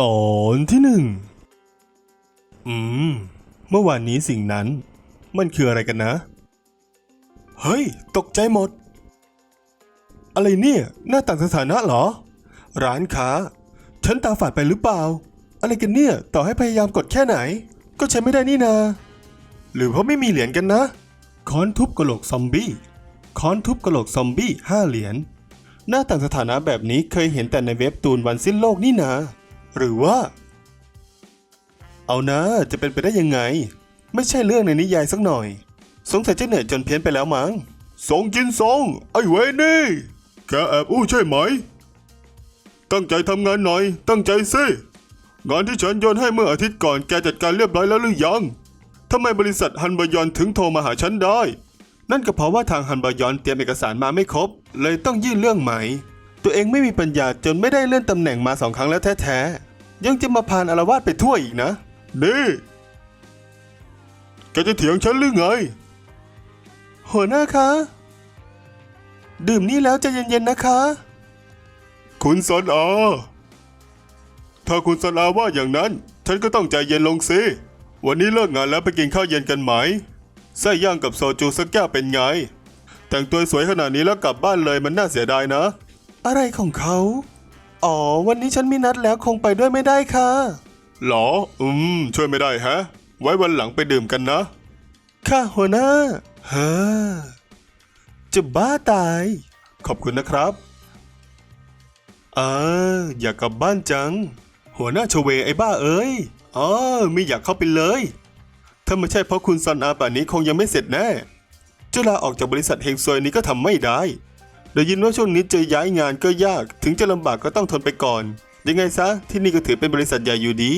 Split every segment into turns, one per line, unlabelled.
ตอนที่หนึ่ง อืม เมื่อวานนี้สิ่งนั้น มันคืออะไรกันนะ เฮ้ย ตกใจหมด อะไรเนี่ย หน้าต่างสถานะเหรอ ร้านค้า ฉันตาฝาดไปหรือเปล่า อะไรกันเนี่ย ต่อให้พยายามกดแค่ไหน ก็ใช้ไม่ได้นี่นา หรือเพราะไม่มีเหรียญกันนะ ค้อนทุบกระโหลกซอมบี้ ค้อนทุบกระโหลกซอมบี้ห้าเหรียญ หน้าต่างสถานะแบบนี้เคยเห็นแต่ในเว็บตูนวันสิ้นโลกนี่นา หรือว่า เอานะจะเป็นไปได้ยังไง ไม่ใช่เรื่องในนิยายสักหน่อย สงสัยจะเหนื่อยจนเพี้ยนไปแล้วมั้งสงจินสงไอ้เวนี่แกแอบอู้ใช่ไหม ตั้งใจทำงานหน่อย ตั้งใจสิงานที่ฉันโยนให้เมื่ออาทิตย์ก่อนแกจัดการเรียบร้อยแล้วหรือยังทำไมบริษัทฮันบยอนถึงโทรมาหาฉันได้ นั่นก็เพราะว่าทางฮันบยอนเตรียมเอกสารมาไม่ครบ เลยต้องยื่นเรื่องใหม่ ตัวเองไม่มีปัญญาจนไม่ได้เลื่อนตำแหน่งมาสองครั้งแล้วแท้ๆ ยังจะมาพานอารวาสไปทั่วอีกนะนี่แกจะเถียงฉันหรือไง หัวหน้าคะ ดื่มนี่แล้วใจะเย็นๆนะคะ คุณซอนอาถ้าคุณซอนอาว่าอย่างนั้น ฉันก็ต้องใจเย็นลงสิวันนี้เลิกงานแล้วไปกินข้าวเย็นกันไหมไส้ย่างกับโซจูสักแก้วเป็นไง แต่งตัวสวยขนาดนี้แล้วกลับบ้านเลยมันน่าเสียดายนะ อะไรของเขา อ๋อ วันนี้ฉันมีนัดแล้วคงไปด้วยไม่ได้ค่ะ หรอ อืม ช่วยไม่ได้ฮะ ไว้วันหลังไปดื่มกันนะ ค่ะหัวหน้าเฮ้อจะบ้าตาย ขอบคุณนะครับ อ่า อยากกลับบ้านจัง หัวหน้าชเวไอ้บ้าเอ้ยอ๋อไม่อยากเข้าไปเลย ถ้าไม่ใช่เพราะคุณซันอาป่านนี้คงยังไม่เสร็จแน่จะลาออกจากบริษัทเฮงซวยนี้ก็ทำไม่ได้ ได้ยินว่าช่วงนี้จะย้ายงานก็ยาก ถึงจะลำบากก็ต้องทนไปก่อน ยังไงซะ ที่นี่ก็ถือเป็นบริษัทใหญ่อยู่ดี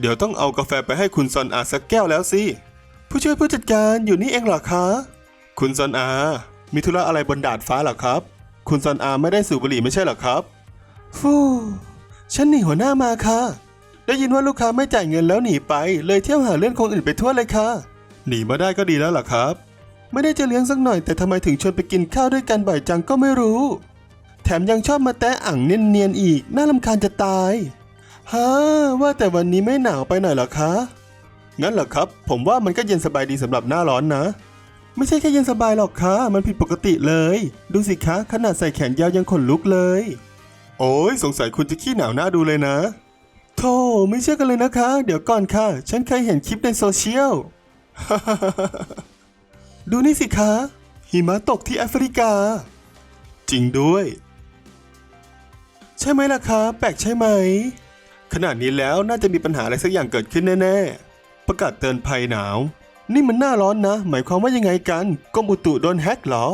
เดี๋ยวต้องเอากาแฟไปให้คุณซอนอาสักแก้วแล้วสิ ผู้ช่วยผู้จัดการอยู่นี่เองเหรอคะ คุณซอนอา มีธุระอะไรบนดาดฟ้าเหรอครับ คุณซอนอาไม่ได้สูบบุหรี่ไม่ใช่เหรอครับ ฟูฉันหนีหัวหน้ามาค่ะ ได้ยินว่าลูกค้าไม่จ่ายเงินแล้วหนีไป เลยเที่ยวหาเรื่องคนอื่นไปทั่วเลยค่ะ หนีมาได้ก็ดีแล้วล่ะครับ ไม่ได้จะเลี้ยงสักหน่อยแต่ทำไมถึงชวนไปกินข้าวด้วยกันบ่อยจังก็ไม่รู้ แถมยังชอบมาแตะอ่างเนียนๆอีก น่าลำคาญจะตายฮ่าว่าแต่วันนี้ไม่หนาวไปหน่อยหรอคะ งั้นเหรอครับ ผมว่ามันก็เย็นสบายดีสำหรับหน้าร้อนนะ ไม่ใช่แค่เย็นสบายหรอกคะ มันผิดปกติเลย ดูสิคะ ขนาดใส่แขนยาวยังขนลุกเลย โอ้ยสงสัยคุณจะขี้หนาวหน้าดูเลยนะโธ่ไม่เชื่อกันเลยนะคะ เดี๋ยวก่อนค่ะ ฉันเคยเห็นคลิปในโซเชียล ดูนี่สิคะ หิมะตกที่แอฟริกา จริงด้วย ใช่ไหมล่ะคะ แปลกใช่ไหม ขนาดนี้แล้วน่าจะมีปัญหาอะไรสักอย่างเกิดขึ้นแน่ ๆ ประกาศเตือนภัยหนาว นี่มันหน้าร้อนนะ หมายความว่ายังไงกันกรมอุตุโดนแฮกเหรอ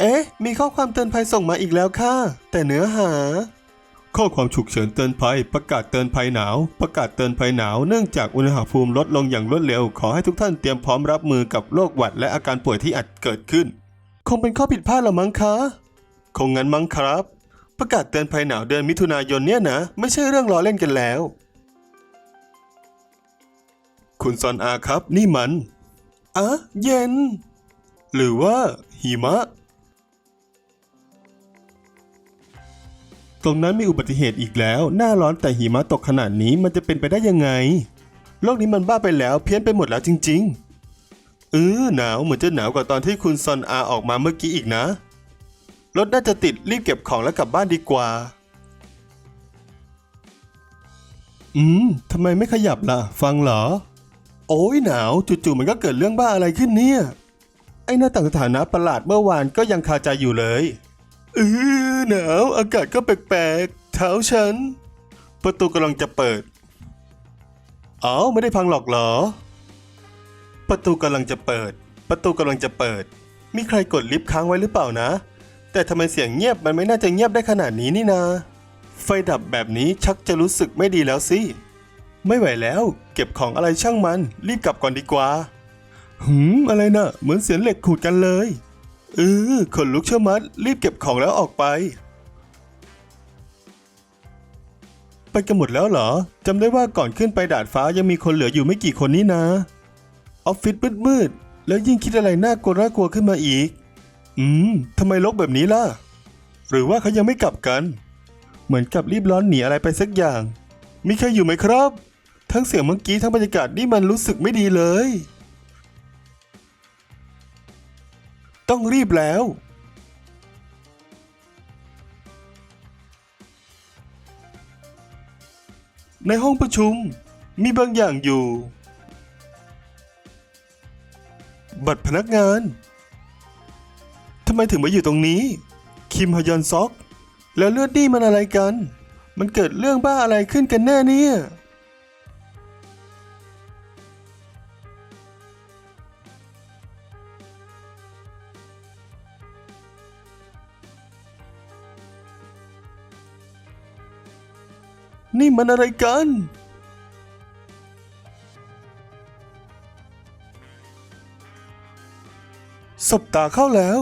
เอ๊ะ มีข้อความเตือนภัยส่งมาอีกแล้วค่ะ แต่เนื้อหา ข้อความฉุกเฉินเตือนภัย ประกาศเตือนภัยหนาว ประกาศเตือนภัยหนาวเนื่องจากอุณหภูมิลดลงอย่างรวดเร็ว ขอให้ทุกท่านเตรียมพร้อมรับมือกับโรคหวัดและอาการป่วยที่อาจเกิดขึ้น คงเป็นข้อผิดพลาดละมั้งคะ คงงั้นมั้งครับ ประกาศเตือนภัยหนาวเดือนมิถุนายนเนี่ยนะ ไม่ใช่เรื่องล้อเล่นกันแล้ว คุณซอนอาครับ นี่มันอะเย็น หรือว่าหิมะ ตรงนั้นมีอุบัติเหตุอีกแล้ว หน้าร้อนแต่หิมะตกขนาดนี้มันจะเป็นไปได้ยังไง โลกนี้มันบ้าไปแล้วเพี้ยนไปหมดแล้วจริง ๆ เออหนาวเหมือนจะหนาวกว่าตอนที่คุณซอนอาออกมาเมื่อกี้อีกนะ รถน่าจะติดรีบเก็บของแล้วกลับบ้านดีกว่า อืมทำไมไม่ขยับล่ะ ฟังเหรอ โอ้ยหนาวจู่ๆมันก็เกิดเรื่องบ้าอะไรขึ้นเนี่ย ไอ้หน้าต่างสถานะประหลาดเมื่อวานก็ยังคาใจอยู่เลย เออหนาวอากาศก็แปลกๆเท้าฉัน ประตูกำลังจะเปิดอ๋อไม่ได้พังหรอกเหรอ ประตูกำลังจะเปิด ประตูกำลังจะเปิด มีใครกดลิฟต์ค้างไว้หรือเปล่านะ แต่ทำไมเสียงเงียบมันไม่น่าจะเงียบได้ขนาดนี้นี่นา ไฟดับแบบนี้ชักจะรู้สึกไม่ดีแล้วสิไม่ไหวแล้ว เก็บของอะไรช่างมัน รีบกลับก่อนดีกว่า หืมอะไรนะ่ะ เหมือนเสียงเหล็กขูดกันเลย เออขนลุกเชื่อมัด รีบเก็บของแล้วออกไป ไปกันหมดแล้วเหรอจำได้ว่าก่อนขึ้นไปดาดฟ้ายังมีคนเหลืออยู่ไม่กี่คนนี่นะ ออฟฟิศมืดๆแล้วยิ่งคิดอะไรน่ากลัวน่ากลัวขึ้นมาอีก อืมทำไมลกแบบนี้ล่ะ หรือว่าเขายังไม่กลับกัน เหมือนกับรีบร้อนหนีอะไรไปสักอย่าง มีใครอยู่ไหมครับ ทั้งเสียงเมื่อกี้ทั้งบรรยากาศนี่มันรู้สึกไม่ดีเลย ต้องรีบแล้ว ในห้องประชุมมีบางอย่างอยู่ บัตรพนักงาน ทำไมถึงมาอยู่ตรงนี้ คิมฮยอนซอก แล้วเลือดนี่มันอะไรกัน มันเกิดเรื่องบ้าอะไรขึ้นกันแน่เนี่ย นี่มันอะไรกันสัปดาห์เข้าแล้ว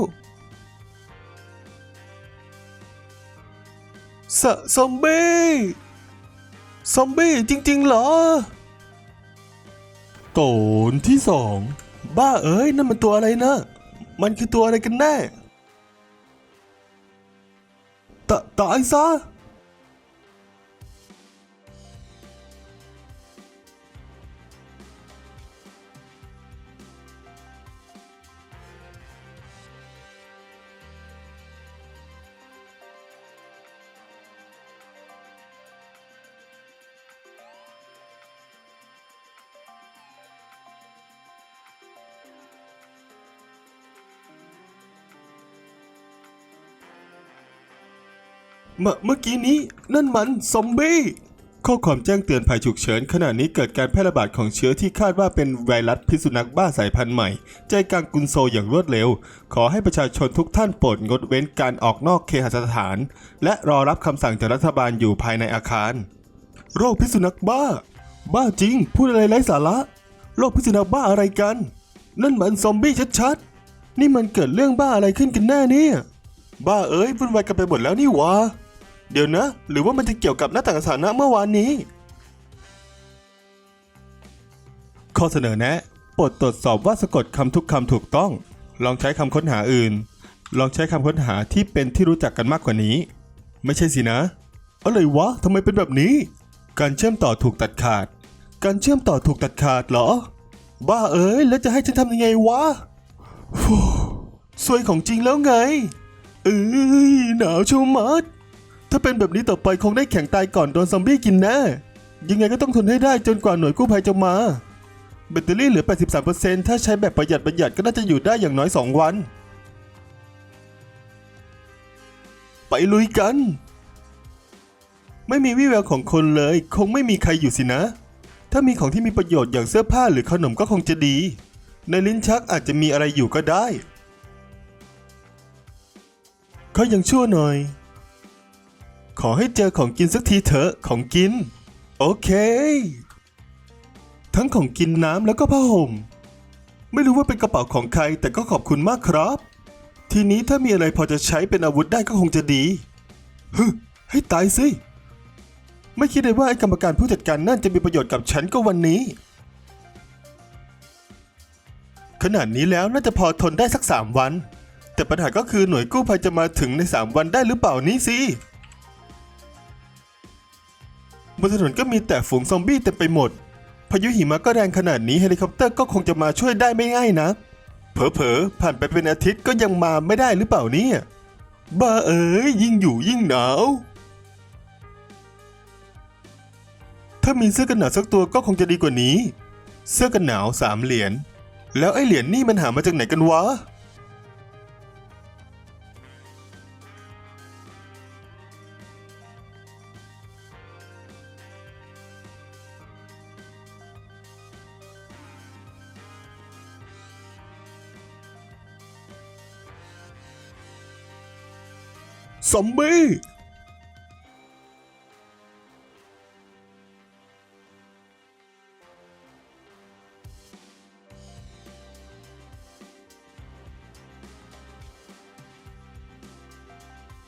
สะซอมบี้ซอมบี้จริง ๆ เหรอโตนที่สอง บ้าเอ้ย นั่นมันตัวอะไรนะ มันคือตัวอะไรกันแน่ตะตายซะ เมื่อเมื่อกี้นี้นั่นมันซอมบี้ ข้อความแจ้งเตือนภัยฉุกเฉินขณะนี้เกิดการแพร่ระบาดของเชื้อที่คาดว่าเป็นไวรัสพิษสุนัขบ้าสายพันธุ์ใหม่ ใจกลางกรุงโซลอย่างรวดเร็ว ขอให้ประชาชนทุกท่านโปรดงดเว้นการออกนอกเคหสถาน และรอรับคำสั่งจากรัฐบาลอยู่ภายในอาคาร โรคพิษสุนัขบ้า บ้าจริง พูดอะไรไร้สาระ โรคพิษสุนัขบ้าอะไรกัน นั่นมันซอมบี้ชัดๆนี่มันเกิดเรื่องบ้าอะไรขึ้นกันแน่เนี่ย บ้าเอ้ยวุ่นวายกันไปหมดแล้วนี่วะ เดี๋ยวนะ หรือว่ามันจะเกี่ยวกับหน้าต่างสถานะเมื่อวานนี้ ข้อเสนอแนะโปรดตรวจสอบว่าสะกดคำทุกคำถูกต้อง ลองใช้คำค้นหาอื่น ลองใช้คำค้นหาที่เป็นที่รู้จักกันมากกว่านี้ ไม่ใช่สินะ อะไรวะทำไมเป็นแบบนี้ การเชื่อมต่อถูกตัดขาด การเชื่อมต่อถูกตัดขาดเหรอ บ้าเอ้ยแล้วจะให้ฉันทำยังไงวะฟูสวยของจริงแล้วไง เอ้ยหนาวชะมัด ถ้าเป็นแบบนี้ต่อไปคงได้แข่งตายก่อนโดนซอมบี้กินแน่ ยังไงก็ต้องทนให้ได้จนกว่าหน่วยกู้ภัยจะมา แบตเตอรี่เหลือ 83%ถ้าใช้แบบประหยัดประหยัดก็น่าจะอยู่ได้อย่างน้อย 2 วัน ไปลุยกัน ไม่มีวี่แววของคนเลย คงไม่มีใครอยู่สินะ ถ้ามีของที่มีประโยชน์อย่างเสื้อผ้าหรือขนมก็คงจะดี ในลิ้นชักอาจจะมีอะไรอยู่ก็ได้เขายังชั่วหน่อย ขอให้เจอของกินสักทีเถอะของกิน โอเค ทั้งของกินน้ำแล้วก็ผ้าห่ม ไม่รู้ว่าเป็นกระเป๋าของใครแต่ก็ขอบคุณมากครับ ทีนี้ถ้ามีอะไรพอจะใช้เป็นอาวุธได้ก็คงจะดีฮึให้ตายสิไม่คิดเลยว่าไอ้กรรมการผู้จัดการนั่นจะมีประโยชน์กับฉันก็วันนี้ ขนาดนี้แล้วน่าจะพอทนได้สักสามวัน แต่ปัญหาก็คือหน่วยกู้ภัยจะมาถึงในสามวันได้หรือเปล่านี่สิ นถนนก็มีแต่ฝูงซอมบี้เต็มไปหมด พายุหิมะก็แรงขนาดนี้เฮลิคอปเตอร์ก็คงจะมาช่วยได้ไม่ง่ายนะ เผลอๆผ่านไปเป็นอาทิตย์ก็ยังมาไม่ได้หรือเปล่าเนี่ยบ้าเอ๋ยยิ่งอยู่ยิ่งหนาว ถ้ามีเสื้อกันหนาวสักตัวก็คงจะดีกว่านี้ เสื้อกันหนาวสามเหรียญแล้วไอ้เหรียญนี่มันหามาจากไหนกันวะ ซอมบี้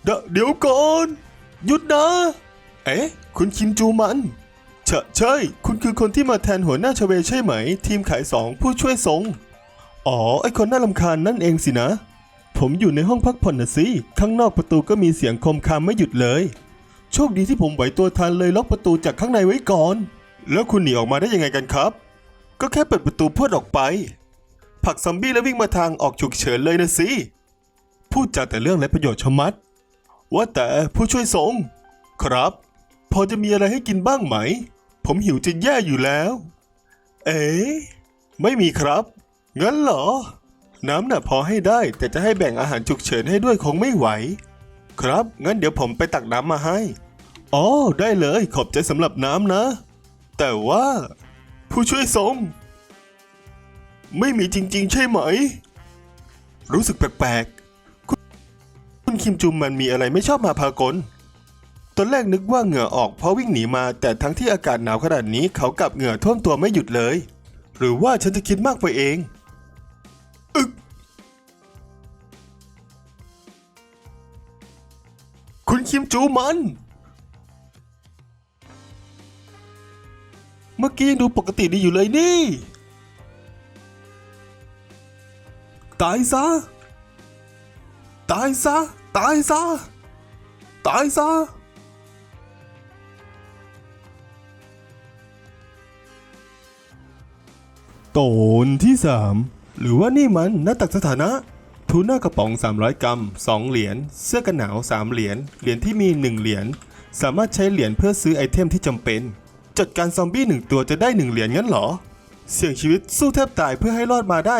เดเดี๋ยวก่อน หยุดนะ เอ๊ะ คุณคิมจูมันเชใช่ คุณคือคนที่มาแทนหัวหน้าชเวใช่ไหม ทีมขายสองผู้ช่วยทรงอ๋อ ไอคนน่าลำคาญนั่นเองสินะ ผมอยู่ในห้องพักผ่อนนะสิ ข้างนอกประตูก็มีเสียงคมคามไม่หยุดเลย โชคดีที่ผมไหวตัวทันเลยล็อกประตูจากข้างในไว้ก่อน แล้วคุณหนีออกมาได้ยังไงกันครับ ก็แค่เปิดประตูพวดออกไป ผักซอมบี้แล้ววิ่งมาทางออกฉุกเฉินเลยนะสิ พูดจาแต่เรื่องและประโยชน์ชมัด ว่าแต่ผู้ช่วยสงครับ พอจะมีอะไรให้กินบ้างไหม ผมหิวจะแย่อยู่แล้ว เอ๋ไม่มีครับ งั้นเหรอ น้ำน่ะพอให้ได้ แต่จะให้แบ่งอาหารฉุกเฉินให้ด้วยคงไม่ไหว ครับ งั้นเดี๋ยวผมไปตักน้ำมาให้ อ๋อ ได้เลยขอบใจสำหรับน้ำนะ แต่ว่า ผู้ช่วยทรงไม่มีจริง ๆ ใช่ไหม รู้สึกแปลกๆ คุณคุณคิมจุมมันมีอะไรไม่ชอบมาพากลตอนแรกนึกว่าเหงื่อออกเพราะวิ่งหนีมา แต่ทั้งที่อากาศหนาวขนาดนี้เขากลับเหงื่อท่วมตัวไม่หยุดเลย หรือว่าฉันจะคิดมากไปเอง จูมัน เมื่อกี้ยังดูปกติดีอยู่เลยนี่ ตายซะ ตายซะ ตายซะ ตายซะ โตนที่สาม หรือว่านี่มันหน้าตักสถานะ ทูน่ากระป๋อง 300 กรัม 2 เหรียญ เสื้อกันหนาว 3 เหรียญ เหรียญที่มี 1 เหรียญ สามารถใช้เหรียญเพื่อซื้อไอเทมที่จำเป็น จัดการซอมบี้หนึ่งตัวจะได้ 1 เหรียญงั้นเหรอ เสี่ยงชีวิตสู้แทบตายเพื่อให้รอดมาได้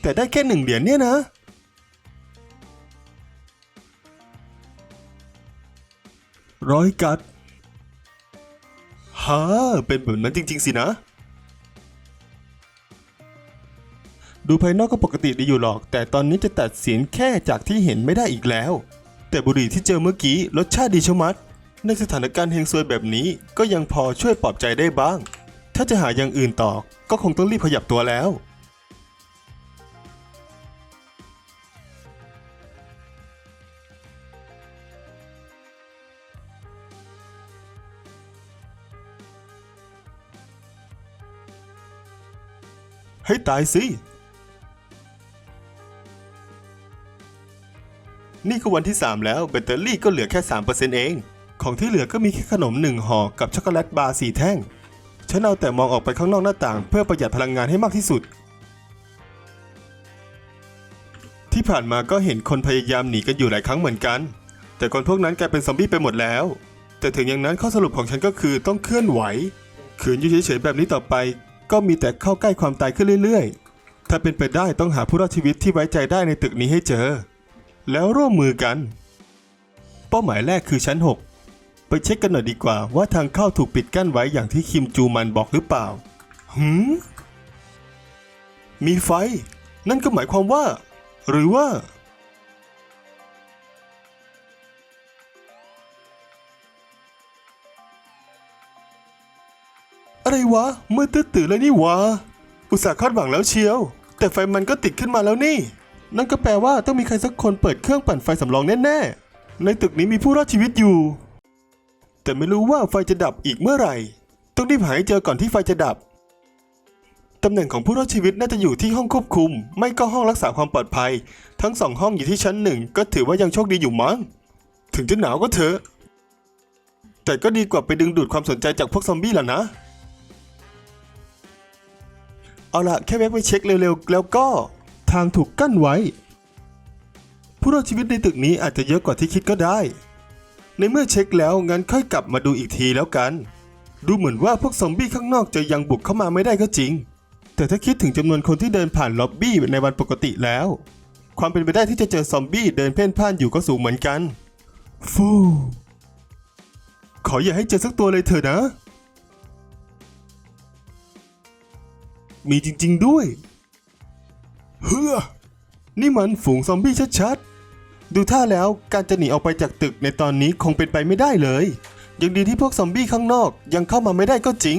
แต่ได้แค่หนึ่งเหรียญเนี่ยนะ ร้อยกัดฮ่าเป็นแบบนั้นจริง ๆ สินะ ดูภายนอกก็ปกติดีอยู่หรอก แต่ตอนนี้จะตัดสินแค่จากที่เห็นไม่ได้อีกแล้ว แต่บุหรี่ที่เจอเมื่อกี้รสชาติดีชะมัด ในสถานการณ์เฮงซวยแบบนี้ก็ยังพอช่วยปลอบใจได้บ้าง ถ้าจะหาอย่างอื่นต่อก็คงต้องรีบขยับตัวแล้ว ให้ตายสิ นี่ก็วันที่ 3 แล้วแบตเตอรี่ก็เหลือแค่ 3%เอง ของที่เหลือก็มีแค่ขนมหนึ่งห่อกับช็อกโกแลตบาร์สี่แท่ง ฉันเอาแต่มองออกไปข้างนอกหน้าต่าง เพื่อประหยัดพลังงานให้มากที่สุด ที่ผ่านมาก็เห็นคนพยายามหนีกันอยู่หลายครั้งเหมือนกัน แต่คนพวกนั้นกลายเป็นซอมบี้ไปหมดแล้ว แต่ถึงอย่างนั้นข้อสรุปของฉันก็คือต้องเคลื่อนไหวขืนอยู่เฉยๆแบบนี้ต่อไป ก็มีแต่เข้าใกล้ความตายขึ้นเรื่อยๆ ถ้าเป็นไปได้ต้องหาผู้รอดชีวิตที่ไว้ใจได้ในตึกนี้ให้เจอ แล้วร่วมมือกัน เป้าหมายแรกคือชั้น 6 ไปเช็คกันหน่อยดีกว่าว่าทางเข้าถูกปิดกั้นไว้อย่างที่คิมจูมันบอกหรือเปล่าหืมมีไฟ นั่นก็หมายความว่า หรือว่า อะไรวะมืดตื่นๆเลยนี่วะ อุตส่าห์คาดหวังแล้วเชียว แต่ไฟมันก็ติดขึ้นมาแล้วนี่ นั่นก็แปลว่าต้องมีใครสักคนเปิดเครื่องปั่นไฟสำรองแน่ๆ ในตึกนี้มีผู้รอดชีวิตอยู่ แต่ไม่รู้ว่าไฟจะดับอีกเมื่อไหร่ ต้องรีบหาให้เจอก่อนที่ไฟจะดับ ตำแหน่งของผู้รอดชีวิตน่าจะอยู่ที่ห้องควบคุม ไม่ก็ห้องรักษาความปลอดภัย ทั้งสองห้องอยู่ที่ชั้นหนึ่งก็ถือว่ายังโชคดีอยู่มั้ง ถึงจะหนาวก็เถอะ แต่ก็ดีกว่าไปดึงดูดความสนใจจากพวกซอมบี้ล่ะนะ เอาละแค่แวะไปเช็คเร็วๆแล้วก็ ทางถูกกั้นไว้ ผู้รอดชีวิตในตึกนี้อาจจะเยอะกว่าที่คิดก็ได้ ในเมื่อเช็คแล้วงั้นค่อยกลับมาดูอีกทีแล้วกัน ดูเหมือนว่าพวกซอมบี้ข้างนอกจะยังบุกเข้ามาไม่ได้ก็จริง แต่ถ้าคิดถึงจำนวนคนที่เดินผ่านล็อบบี้ในวันปกติแล้ว ความเป็นไปได้ที่จะเจอซอมบี้เดินเพ่นพ่านอยู่ก็สูงเหมือนกัน ฟูขออย่าให้เจอสักตัวเลยเถอะนะ มีจริง ๆ ด้วย เฮ้อนี่มันฝูงซอมบี้ชัดๆ ดูท่าแล้วการจะหนีออกไปจากตึกในตอนนี้คงเป็นไปไม่ได้เลย ยังดีที่พวกซอมบี้ข้างนอกยังเข้ามาไม่ได้ก็จริง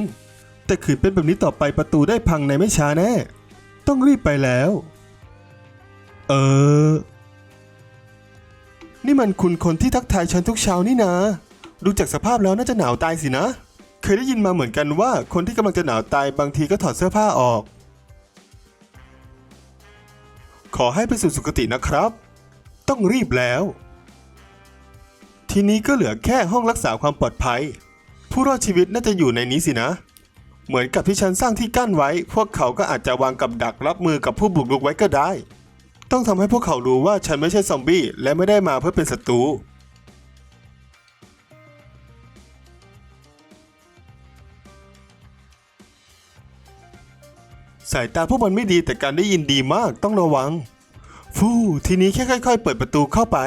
แต่ขืนเป็นแบบนี้ต่อไปประตูได้พังในไม่ช้าแน่ ต้องรีบไปแล้ว เออ นี่มันคุณคนที่ทักทายฉันทุกเช้านี่นะ ดูจากสภาพแล้วน่าจะหนาวตายสินะ เคยได้ยินมาเหมือนกันว่าคนที่กำลังจะหนาวตายบางทีก็ถอดเสื้อผ้าออก ขอให้ไปสู่สุคตินะครับ ต้องรีบแล้ว ทีนี้ก็เหลือแค่ห้องรักษาความปลอดภัย ผู้รอดชีวิตน่าจะอยู่ในนี้สินะ เหมือนกับที่ฉันสร้างที่กั้นไว้ พวกเขาก็อาจจะวางกับดักรับมือกับผู้บุกรุกไว้ก็ได้ ต้องทำให้พวกเขารู้ว่าฉันไม่ใช่ซอมบี้และไม่ได้มาเพื่อเป็นศัตรู สายตาพวกมันไม่ดีแต่การได้ยินดีมากต้องระวัง ฟู่ทีนี้แค่ค่อย ๆ เปิดประตูเข้าไป